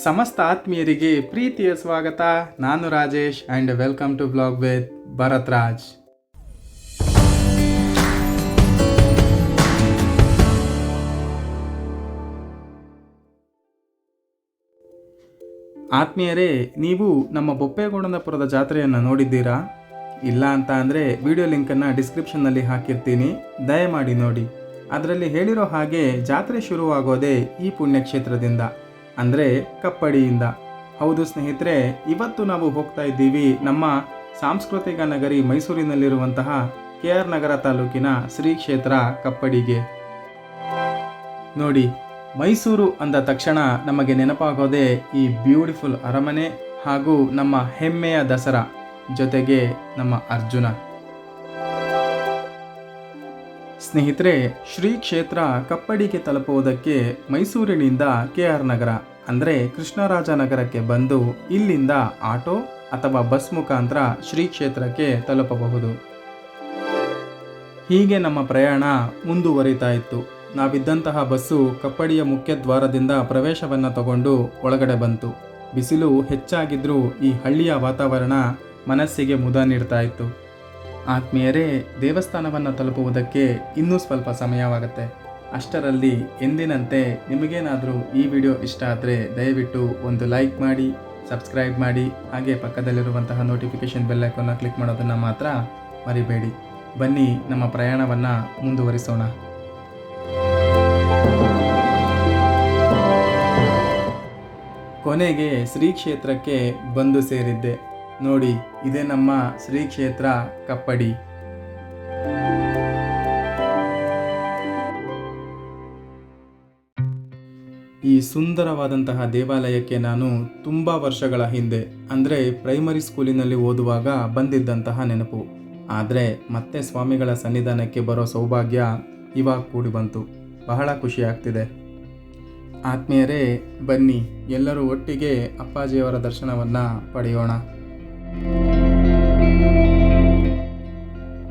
ಸಮಸ್ತ ಆತ್ಮೀಯರಿಗೆ ಪ್ರೀತಿಯ ಸ್ವಾಗತ. ನಾನು Rajesh and welcome to blog with Bharath Raj ಆತ್ಮೀಯರೇ, ನೀವು ನಮ್ಮ ಬೊಪ್ಪೇಗೌಡನಪುರದ ಜಾತ್ರೆಯನ್ನು ನೋಡಿದ್ದೀರಾ? ಇಲ್ಲ ಅಂತ ಅಂದರೆ ವಿಡಿಯೋ ಲಿಂಕನ್ನು ಡಿಸ್ಕ್ರಿಪ್ಷನ್ನಲ್ಲಿ ಹಾಕಿರ್ತೀನಿ. ದಯಮಾಡಿ ನೋಡಿ. ಅದರಲ್ಲಿ ಹೇಳಿರೋ ಹಾಗೆ ಜಾತ್ರೆ ಶುರುವಾಗೋದೇ ಈ ಪುಣ್ಯಕ್ಷೇತ್ರದಿಂದ. ಅಂದರೆ ಕಪ್ಪಡಿಯಿಂದ. ಹೌದು ಸ್ನೇಹಿತರೆ, ಇವತ್ತು ನಾವು ಹೋಗ್ತಾ ಇದ್ದೀವಿ ನಮ್ಮ ಸಾಂಸ್ಕೃತಿಕ ನಗರಿ ಮೈಸೂರಿನಲ್ಲಿರುವಂತಹ ಕೆ ಆರ್ ನಗರ ತಾಲೂಕಿನ ಶ್ರೀ ಕ್ಷೇತ್ರ ಕಪ್ಪಡಿಗೆ. ನೋಡಿ, ಮೈಸೂರು ಅಂದ ತಕ್ಷಣ ನಮಗೆ ನೆನಪಾಗೋದೇ ಈ ಬ್ಯೂಟಿಫುಲ್ ಅರಮನೆ ಹಾಗೂ ನಮ್ಮ ಹೆಮ್ಮೆಯ ದಸರಾ ಜೊತೆಗೆ ನಮ್ಮ ಅರ್ಜುನ. ಸ್ನೇಹಿತರೆ, ಶ್ರೀ ಕ್ಷೇತ್ರ ಕಪ್ಪಡಿಗೆ ತಲುಪುವುದಕ್ಕೆ ಮೈಸೂರಿನಿಂದ ಕೆ ಆರ್ ನಗರ. ಅಂದರೆ ಕೃಷ್ಣರಾಜ ನಗರಕ್ಕೆ ಬಂದು ಇಲ್ಲಿಂದ ಆಟೋ ಅಥವಾ ಬಸ್ ಮುಖಾಂತರ ಶ್ರೀ ಕ್ಷೇತ್ರಕ್ಕೆ ತಲುಪಬಹುದು. ಹೀಗೆ ನಮ್ಮ ಪ್ರಯಾಣ ಮುಂದುವರಿತಾ ಇತ್ತು. ನಾವಿದ್ದಂತಹ ಬಸ್ಸು ಕಪ್ಪಡಿಯ ಮುಖ್ಯ ದ್ವಾರದಿಂದ ಪ್ರವೇಶವನ್ನು ತಗೊಂಡು ಒಳಗಡೆ ಬಂತು. ಬಿಸಿಲು ಹೆಚ್ಚಾಗಿದ್ರೂ ಈ ಹಳ್ಳಿಯ ವಾತಾವರಣ ಮನಸ್ಸಿಗೆ ಮುದ ನೀಡ್ತಾ ಇತ್ತು. ಆತ್ಮೀಯರೇ, ದೇವಸ್ಥಾನವನ್ನು ತಲುಪುವುದಕ್ಕೆ ಇನ್ನೂ ಸ್ವಲ್ಪ ಸಮಯವಾಗುತ್ತೆ. ಅಷ್ಟರಲ್ಲಿ ಎಂದಿನಂತೆ ನಿಮಗೇನಾದರೂ ಈ ವಿಡಿಯೋ ಇಷ್ಟ ಆದರೆ ದಯವಿಟ್ಟು ಒಂದು ಲೈಕ್ ಮಾಡಿ, ಸಬ್ಸ್ಕ್ರೈಬ್ ಮಾಡಿ, ಹಾಗೆ ಪಕ್ಕದಲ್ಲಿರುವಂತಹ ನೋಟಿಫಿಕೇಷನ್ ಬೆಲ್ ಐಕಾನ್ನ ಕ್ಲಿಕ್ ಮಾಡೋದನ್ನು ಮಾತ್ರ ಮರಿಬೇಡಿ. ಬನ್ನಿ, ನಮ್ಮ ಪ್ರಯಾಣವನ್ನು ಮುಂದುವರಿಸೋಣ. ಕೊನೆಗೆ ಶ್ರೀ ಕ್ಷೇತ್ರಕ್ಕೆ ಬಂದು ಸೇರಿದ್ದೆ. ನೋಡಿ, ಇದೇ ನಮ್ಮ ಶ್ರೀ ಕ್ಷೇತ್ರ ಕಪ್ಪಡಿ. ಈ ಸುಂದರವಾದಂತಹ ದೇವಾಲಯಕ್ಕೆ ನಾನು ತುಂಬ ವರ್ಷಗಳ ಹಿಂದೆ, ಅಂದರೆ ಪ್ರೈಮರಿ ಸ್ಕೂಲಿನಲ್ಲಿ ಓದುವಾಗ ಬಂದಿದ್ದಂತಹ ನೆನಪು. ಆದರೆ ಮತ್ತೆ ಸ್ವಾಮಿಗಳ ಸನ್ನಿಧಾನಕ್ಕೆ ಬರೋ ಸೌಭಾಗ್ಯ ಇವಾಗ ಕೂಡಿ ಬಂತು. ಬಹಳ ಖುಷಿ ಆಗ್ತಿದೆ ಆತ್ಮೀಯರೇ, ಬನ್ನಿ, ಎಲ್ಲರೂ ಒಟ್ಟಿಗೆ ಅಪ್ಪಾಜಿಯವರ ದರ್ಶನವನ್ನು ಪಡೆಯೋಣ.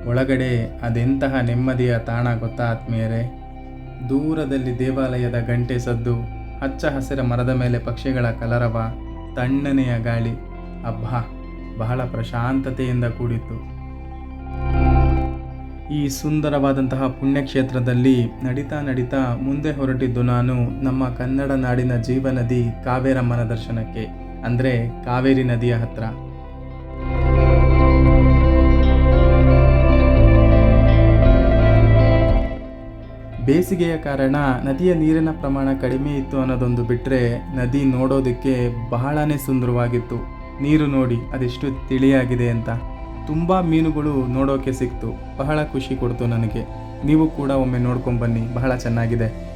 ಒಳಗಡೆ ಅದೆಂತಹ ನೆಮ್ಮದಿಯ ತಾಣ ಗೊತ್ತಾ ಆತ್ಮೀಯರೇ? ದೂರದಲ್ಲಿ ದೇವಾಲಯದ ಗಂಟೆ ಸದ್ದು ಹಚ್ಚ ಹಸಿರ ಮರದ ಮೇಲೆ ಪಕ್ಷಿಗಳ ಕಲರವ, ತಣ್ಣನೆಯ ಗಾಳಿ. ಅಬ್ಬಾ, ಬಹಳ ಪ್ರಶಾಂತತೆಯಿಂದ ಕೂಡಿತ್ತು. ಈ ಸುಂದರವಾದಂತಹ ಪುಣ್ಯಕ್ಷೇತ್ರದಲ್ಲಿ ನಡಿತಾ ನಡಿತಾ ಮುಂದೆ ಹೊರಟಿದ್ದು ನಾನು ನಮ್ಮ ಕನ್ನಡ ನಾಡಿನ ಜೀವನದಿ ಕಾವೇರಮ್ಮನ ದರ್ಶನಕ್ಕೆ, ಅಂದರೆ ಕಾವೇರಿ ನದಿಯ ಹತ್ರ. ಬೇಸಿಗೆಯ ಕಾರಣ ನದಿಯ ನೀರಿನ ಪ್ರಮಾಣ ಕಡಿಮೆ ಇತ್ತು ಅನ್ನೋದೊಂದು ಬಿಟ್ಟರೆ ನದಿ ನೋಡೋದಕ್ಕೆ ಬಹಳನೇ ಸುಂದರವಾಗಿತ್ತು. ನೀರು ನೋಡಿ ಅದೆಷ್ಟು ತಿಳಿಯಾಗಿದೆ ಅಂತ. ತುಂಬ ಮೀನುಗಳು ನೋಡೋಕೆ ಸಿಕ್ತು. ಬಹಳ ಖುಷಿ ಕೊಡ್ತು ನನಗೆ. ನೀವು ಕೂಡ ಒಮ್ಮೆ ನೋಡ್ಕೊಂಬನ್ನಿ ಬಹಳ ಚೆನ್ನಾಗಿದೆ.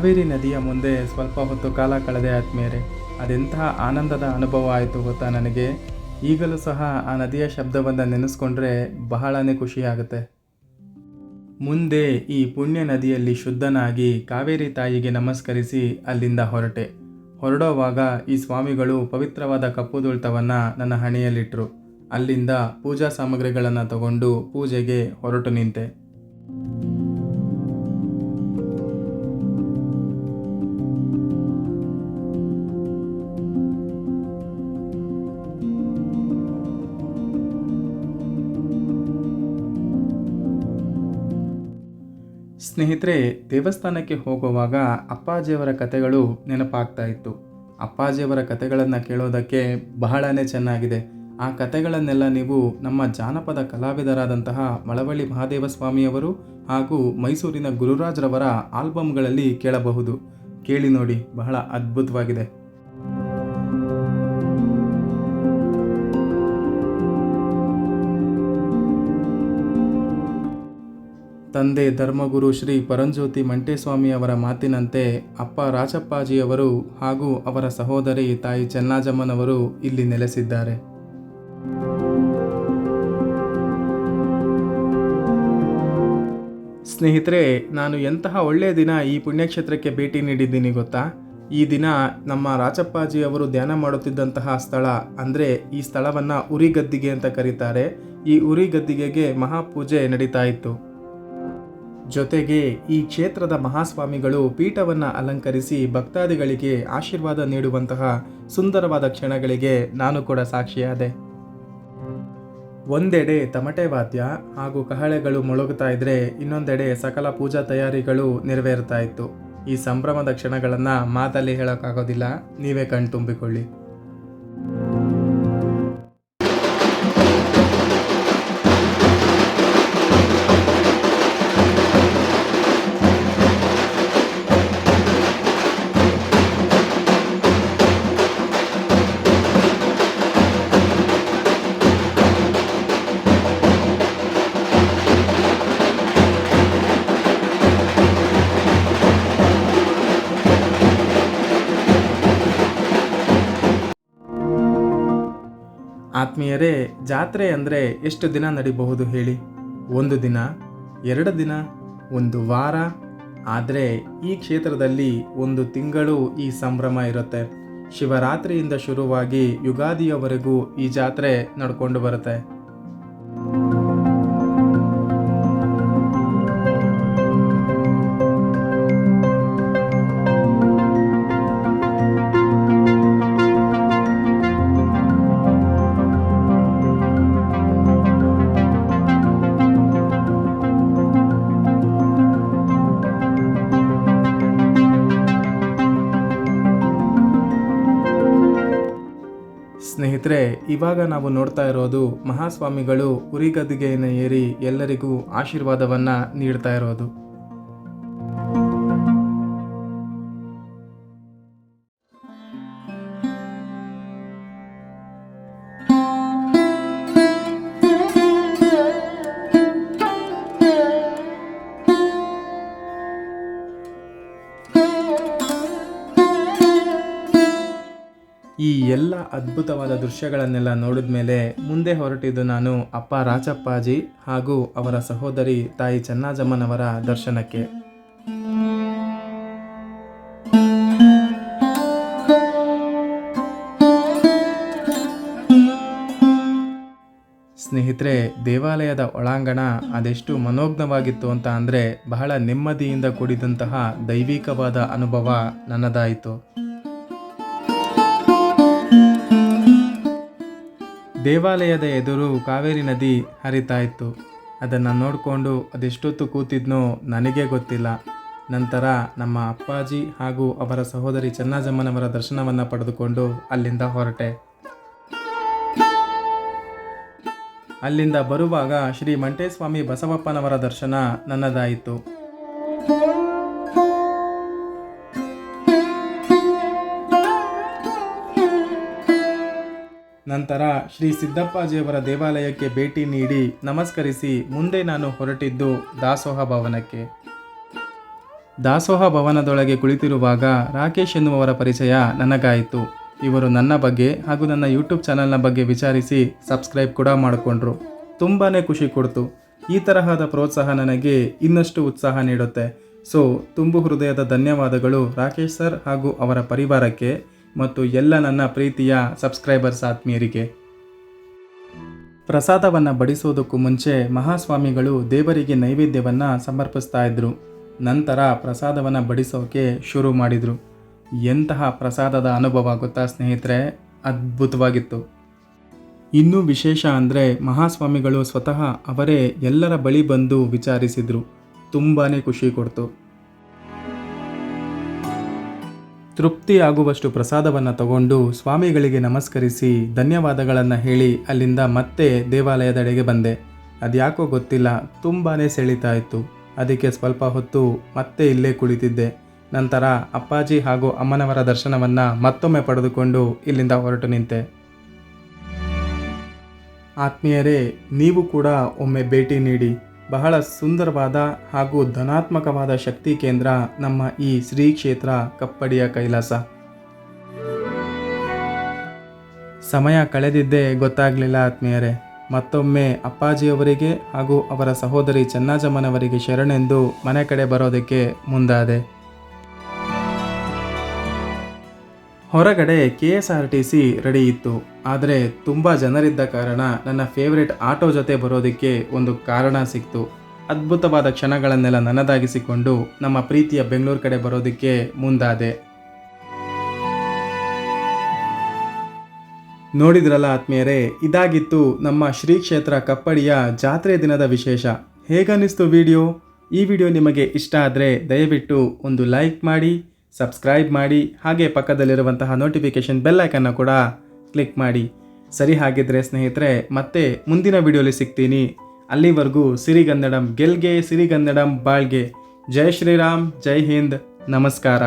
ಕಾವೇರಿ ನದಿಯ ಮುಂದೆ ಸ್ವಲ್ಪ ಹೊತ್ತು ಕಾಲ ಕಳೆದೇ ಆದ್ಮೇಲೆ ಅದೆಂತಹ ಆನಂದದ ಅನುಭವ ಆಯಿತು ಗೊತ್ತಾ ನನಗೆ? ಈಗಲೂ ಸಹ ಆ ನದಿಯ ಶಬ್ದವನ್ನು ನೆನೆಸ್ಕೊಂಡ್ರೆ ಬಹಳನೇ ಖುಷಿಯಾಗುತ್ತೆ ಮುಂದೆ ಈ ಪುಣ್ಯ ನದಿಯಲ್ಲಿ ಶುದ್ಧನಾಗಿ ಕಾವೇರಿ ತಾಯಿಗೆ ನಮಸ್ಕರಿಸಿ ಅಲ್ಲಿಂದ ಹೊರಟೆ. ಹೊರಡೋವಾಗ ಈ ಸ್ವಾಮಿಗಳು ಪವಿತ್ರವಾದ ಕಪ್ಪು ಕಪ್ಪುದುಳ್ತವನ್ನು ನನ್ನ ಹಣೆಯಲ್ಲಿಟ್ಟರು ಅಲ್ಲಿಂದ ಪೂಜಾ ಸಾಮಗ್ರಿಗಳನ್ನು ತಗೊಂಡು ಪೂಜೆಗೆ ಹೊರಟು ನಿಂತೆ. ಸ್ನೇಹಿತರೆ, ದೇವಸ್ಥಾನಕ್ಕೆ ಹೋಗುವಾಗ ಅಪ್ಪಾಜಿಯವರ ಕಥೆಗಳು ನೆನಪಾಗ್ತಾ ಇತ್ತು. ಅಪ್ಪಾಜಿಯವರ ಕಥೆಗಳನ್ನು ಕೇಳೋದಕ್ಕೆ ಬಹಳನೇ ಚೆನ್ನಾಗಿದೆ. ಆ ಕಥೆಗಳನ್ನೆಲ್ಲ ನೀವು ನಮ್ಮ ಜಾನಪದ ಕಲಾವಿದರಾದಂತಹ ಮಳವಳ್ಳಿ ಮಹಾದೇವ ಸ್ವಾಮಿಯವರು ಹಾಗೂ ಮೈಸೂರಿನ ಗುರುರಾಜ್ರವರ ಆಲ್ಬಮ್ಗಳಲ್ಲಿ ಕೇಳಬಹುದು. ಕೇಳಿ ನೋಡಿ, ಬಹಳ ಅದ್ಭುತವಾಗಿದೆ. ತಂದೆ ಧರ್ಮಗುರು ಶ್ರೀ ಪರಂಜ್ಯೋತಿ ಮಂಟೇಸ್ವಾಮಿ ಅವರ ಮಾತಿನಂತೆ ಅಪ್ಪ ರಾಜಪ್ಪಾಜಿಯವರು ಹಾಗೂ ಅವರ ಸಹೋದರಿ ತಾಯಿ ಚೆನ್ನಾಜಮ್ಮನವರು ಇಲ್ಲಿ ನೆಲೆಸಿದ್ದಾರೆ. ಸ್ನೇಹಿತರೆ, ನಾನು ಎಂತಹ ಒಳ್ಳೆಯ ದಿನ ಈ ಪುಣ್ಯಕ್ಷೇತ್ರಕ್ಕೆ ಭೇಟಿ ನೀಡಿದ್ದೀನಿ ಗೊತ್ತಾ? ಈ ದಿನ ನಮ್ಮ ರಾಚಪ್ಪಾಜಿ ಅವರು ಧ್ಯಾನ ಮಾಡುತ್ತಿದ್ದಂತಹ ಸ್ಥಳ ಅಂದರೆ ಈ ಸ್ಥಳವನ್ನು ಉರಿಗದ್ದಿಗೆ ಅಂತ ಕರೀತಾರೆ. ಈ ಉರಿಗದ್ದಿಗೆಗೆ ಮಹಾಪೂಜೆ ನಡೀತಾ ಇತ್ತು. ಜೊತೆಗೆ ಈ ಕ್ಷೇತ್ರದ ಮಹಾಸ್ವಾಮಿಗಳು ಪೀಠವನ್ನು ಅಲಂಕರಿಸಿ ಭಕ್ತಾದಿಗಳಿಗೆ ಆಶೀರ್ವಾದ ನೀಡುವಂತಹ ಸುಂದರವಾದ ಕ್ಷಣಗಳಿಗೆ ನಾನು ಕೂಡ ಸಾಕ್ಷಿಯಾದೆ. ಒಂದೆಡೆ ತಮಟೆ ವಾದ್ಯ ಹಾಗೂ ಕಹಳೆಗಳು ಮೊಳಗುತ್ತಾ ಇದ್ರೆ ಇನ್ನೊಂದೆಡೆ ಸಕಲ ಪೂಜಾ ತಯಾರಿಗಳು ನೆರವೇರ್ತಾ ಇತ್ತು. ಈ ಸಂಭ್ರಮದ ಕ್ಷಣಗಳನ್ನು ಮಾತಲ್ಲಿ ಹೇಳೋಕ್ಕಾಗೋದಿಲ್ಲ. ನೀವೇ ಕಣ್ತುಂಬಿಕೊಳ್ಳಿ. ಆತ್ಮೀಯರೇ, ಜಾತ್ರೆ ಅಂದರೆ ಎಷ್ಟು ದಿನ ನಡಿಬಹುದು ಹೇಳಿ? ಒಂದು ದಿನ, ಎರಡು ದಿನ, ಒಂದು ವಾರ? ಆದರೆ ಈ ಕ್ಷೇತ್ರದಲ್ಲಿ ಒಂದು ತಿಂಗಳು ಈ ಸಂಭ್ರಮ ಇರುತ್ತೆ. ಶಿವರಾತ್ರಿಯಿಂದ ಶುರುವಾಗಿ ಯುಗಾದಿಯವರೆಗೂ ಈ ಜಾತ್ರೆ ನಡ್ಕೊಂಡು ಬರುತ್ತೆ. ಇವಾಗ ನಾವು ನೋಡ್ತಾ ಇರೋದು ಮಹಾಸ್ವಾಮಿಗಳು ಉರಿಗದ್ದಿಗೆಯನ್ನು ಏರಿ ಎಲ್ಲರಿಗೂ ಆಶೀರ್ವಾದವನ್ನು ನೀಡ್ತಾ ಇರೋದು. ಈ ಎಲ್ಲ ಅದ್ಭುತವಾದ ದೃಶ್ಯಗಳನ್ನೆಲ್ಲ ನೋಡಿದ ಮೇಲೆ ಮುಂದೆ ಹೊರಟಿದ್ದು ನಾನು ಅಪ್ಪ ರಾಚಪ್ಪಾಜಿ ಹಾಗೂ ಅವರ ಸಹೋದರಿ ತಾಯಿ ಚೆನ್ನಾಜಮ್ಮನವರ ದರ್ಶನಕ್ಕೆ. ಸ್ನೇಹಿತರೆ, ದೇವಾಲಯದ ಒಳಾಂಗಣ ಅದೆಷ್ಟು ಮನೋಜ್ಞವಾಗಿತ್ತು ಅಂತ ಅಂದರೆ ಬಹಳ ನೆಮ್ಮದಿಯಿಂದ ಕೂಡಿದಂತಹ ದೈವಿಕವಾದ ಅನುಭವ ನನ್ನದಾಯಿತು. ದೇವಾಲಯದ ಎದುರು ಕಾವೇರಿ ನದಿ ಹರಿತಾ ಇತ್ತು ಅದನ್ನು ನೋಡಿಕೊಂಡು ಅದೆಷ್ಟೊತ್ತು ಕೂತಿದ್ನೋ ನನಗೇ ಗೊತ್ತಿಲ್ಲ. ನಂತರ ನಮ್ಮ ಅಪ್ಪಾಜಿ ಹಾಗೂ ಅವರ ಸಹೋದರಿ ಚೆನ್ನಜಮ್ಮನವರ ದರ್ಶನವನ್ನು ಪಡೆದುಕೊಂಡು ಅಲ್ಲಿಂದ ಹೊರಟೆ. ಅಲ್ಲಿಂದ ಬರುವಾಗ ಶ್ರೀ ಮಂಟೇಸ್ವಾಮಿ ಬಸವಪ್ಪನವರ ದರ್ಶನ ನನ್ನದಾಯಿತು. ನಂತರ ಶ್ರೀ ಸಿದ್ದಪ್ಪಾಜಿಯವರ ದೇವಾಲಯಕ್ಕೆ ಭೇಟಿ ನೀಡಿ ನಮಸ್ಕರಿಸಿ ಮುಂದೆ ನಾನು ಹೊರಟಿದ್ದು ದಾಸೋಹ ಭವನಕ್ಕೆ. ದಾಸೋಹ ಭವನದೊಳಗೆ ಕುಳಿತಿರುವಾಗ ರಾಕೇಶ್ ಎನ್ನುವವರ ಪರಿಚಯ ನನಗಾಯಿತು. ಇವರು ನನ್ನ ಬಗ್ಗೆ ಹಾಗೂ ನನ್ನ ಯೂಟ್ಯೂಬ್ ಚಾನಲ್ನ ಬಗ್ಗೆ ವಿಚಾರಿಸಿ ಸಬ್ಸ್ಕ್ರೈಬ್ ಕೂಡ ಮಾಡಿಕೊಂಡ್ರು. ತುಂಬಾ ಖುಷಿ ಕೊಡ್ತು. ಈ ತರಹದ ಪ್ರೋತ್ಸಾಹ ನನಗೆ ಇನ್ನಷ್ಟು ಉತ್ಸಾಹ ನೀಡುತ್ತೆ. ಸೊ, ತುಂಬು ಹೃದಯದ ಧನ್ಯವಾದಗಳು ರಾಕೇಶ್ ಸರ್ ಹಾಗೂ ಅವರ ಪರಿವಾರಕ್ಕೆ. ಮತ್ತು ಎಲ್ಲ ನನ್ನ ಪ್ರೀತಿಯ ಸಬ್ಸ್ಕ್ರೈಬರ್ಸ್ ಆತ್ಮೀಯರಿಗೆ. ಪ್ರಸಾದವನ್ನು ಬಡಿಸೋದಕ್ಕೂ ಮುಂಚೆ ಮಹಾಸ್ವಾಮಿಗಳು ದೇವರಿಗೆ ನೈವೇದ್ಯವನ್ನು ಸಮರ್ಪಿಸ್ತಾ ಇದ್ರು. ನಂತರ ಪ್ರಸಾದವನ್ನು ಬಡಿಸೋಕೆ ಶುರು ಮಾಡಿದರು. ಎಂತಹ ಪ್ರಸಾದದ ಅನುಭವ ಗೊತ್ತಾ ಸ್ನೇಹಿತರೆ? ಅದ್ಭುತವಾಗಿತ್ತು. ಇನ್ನೂ ವಿಶೇಷ ಅಂದರೆ ಮಹಾಸ್ವಾಮಿಗಳು ಸ್ವತಃ ಅವರೇ ಎಲ್ಲರ ಬಳಿ ಬಂದು ವಿಚಾರಿಸಿದರು. ತುಂಬಾ ಖುಷಿ ಕೊಡ್ತು. ತೃಪ್ತಿ ಆಗುವಷ್ಟು ಪ್ರಸಾದವನ್ನು ತಗೊಂಡು ಸ್ವಾಮಿಗಳಿಗೆ ನಮಸ್ಕರಿಸಿ ಧನ್ಯವಾದಗಳನ್ನು ಹೇಳಿ ಅಲ್ಲಿಂದ ಮತ್ತೆ ದೇವಾಲಯದೆಡೆಗೆ ಬಂದೆ. ಅದ್ಯಾಕೋ ಗೊತ್ತಿಲ್ಲ ತುಂಬಾ ಸೆಳೀತಾ ಇತ್ತು. ಅದಕ್ಕೆ ಸ್ವಲ್ಪ ಹೊತ್ತು ಮತ್ತೆ ಇಲ್ಲೇ ಕುಳಿತಿದ್ದೆ. ನಂತರ ಅಪ್ಪಾಜಿ ಹಾಗೂ ಅಮ್ಮನವರ ದರ್ಶನವನ್ನು ಮತ್ತೊಮ್ಮೆ ಪಡೆದುಕೊಂಡು ಇಲ್ಲಿಂದ ಹೊರಟು ನಿಂತೆ. ಆತ್ಮೀಯರೇ, ನೀವು ಕೂಡ ಒಮ್ಮೆ ಭೇಟಿ ನೀಡಿ. ಬಹಳ ಸುಂದರವಾದ ಹಾಗೂ ಧನಾತ್ಮಕವಾದ ಶಕ್ತಿ ಕೇಂದ್ರ ನಮ್ಮ ಈ ಶ್ರೀ ಕ್ಷೇತ್ರ ಕಪ್ಪಡಿಯ ಕೈಲಾಸ. ಸಮಯ ಕಳೆದಿದ್ದೇ ಗೊತ್ತಾಗಲಿಲ್ಲ ಆತ್ಮೀಯರೇ. ಮತ್ತೊಮ್ಮೆ ಅಪ್ಪಾಜಿಯವರಿಗೆ ಹಾಗೂ ಅವರ ಸಹೋದರಿ ಚೆನ್ನಾಜಮ್ಮನವರಿಗೆ ಶರಣೆಂದು ಮನೆ ಕಡೆ ಬರೋದಕ್ಕೆ ಮುಂದಾದೆ. ಹೊರಗಡೆ K S R T C ready ಇತ್ತು. ಆದರೆ ತುಂಬ ಜನರಿದ್ದ ಕಾರಣ ನನ್ನ ಫೇವ್ರೆಟ್ ಆಟೋ ಜೊತೆ ಬರೋದಕ್ಕೆ ಒಂದು ಕಾರಣ ಸಿಕ್ತು. ಅದ್ಭುತವಾದ ಕ್ಷಣಗಳನ್ನೆಲ್ಲ ನನ್ನದಾಗಿಸಿಕೊಂಡು ನಮ್ಮ ಪ್ರೀತಿಯ ಬೆಂಗಳೂರು ಕಡೆ ಬರೋದಕ್ಕೆ ಮುಂದಾದೆ. ನೋಡಿದ್ರಲ್ಲ ಆತ್ಮೀಯರೇ, ಇದಾಗಿತ್ತು ನಮ್ಮ ಶ್ರೀ ಕ್ಷೇತ್ರ ಕಪ್ಪಡಿಯ ಜಾತ್ರೆ ದಿನದ ವಿಶೇಷ. ಹೇಗನ್ನಿಸ್ತು ವಿಡಿಯೋ? ಈ ವಿಡಿಯೋ ನಿಮಗೆ ಇಷ್ಟ ಆದರೆ ದಯವಿಟ್ಟು ಒಂದು ಲೈಕ್ ಮಾಡಿ ಸಬ್ಸ್ಕ್ರೈಬ್ ಮಾಡಿ, ಹಾಗೆ ಪಕ್ಕದಲ್ಲಿರುವಂತಹ ನೋಟಿಫಿಕೇಶನ್ ಬೆಲ್ ಐಕನ್ನ ಕೂಡ ಕ್ಲಿಕ್ ಮಾಡಿ. ಸರಿ ಹಾಗಿದ್ರೆ ಸ್ನೇಹಿತರೆ, ಮತ್ತೆ ಮುಂದಿನ ವಿಡಿಯೋಲಿ ಸಿಗ್ತೀನಿ. ಅಲ್ಲಿವರೆಗೂ ಸಿರಿಗನ್ನಡಂ ಗೆಲ್ಗೆ, ಸಿರಿಗನ್ನಡಂ ಬಾಳ್ಗೆ. ಜೈ ಶ್ರೀರಾಮ್, ಜೈ ಹಿಂದ್. ನಮಸ್ಕಾರ.